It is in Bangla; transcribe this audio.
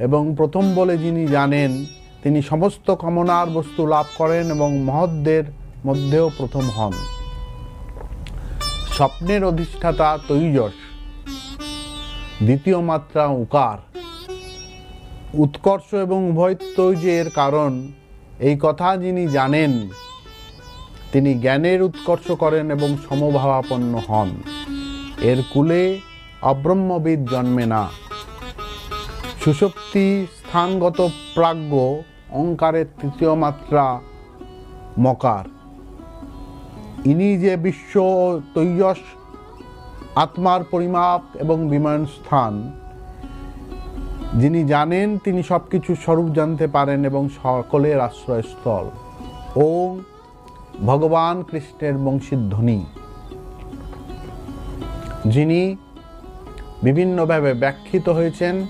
এবং প্রথম বলে যিনি জানেন, তিনি সমস্ত কামনার বস্তু লাভ করেন এবং মহৎদের মধ্যেও প্রথম হন। স্বপ্নের অধিষ্ঠাতা তৈজস, দ্বিতীয় মাত্রা উকার। উৎকর্ষ এবং উভয়ত্বজের কারণ, এই কথা যিনি জানেন, তিনি জ্ঞানের উৎকর্ষ করেন এবং সমভাবাপন্ন হন। এর কুলে অব্রহ্মবিদ জন্মে না। সুশক্তি স্থানগত প্রাজ্ঞ অঙ্কারের তৃতীয় মাত্রা মকার। ইনি যে বিশ্ব তৈজস, আত্মার পরিমাপ এবং বিমান স্থান। যিনি জানেন তিনি সব কিছু স্বরূপ জানতে পারেন এবং সকলের আশ্রয়স্থল। ওম ভগবান কৃষ্ণের বংশীধ্বনি। যিনি বিভিন্নভাবে ব্যাখ্যিত হয়েছেন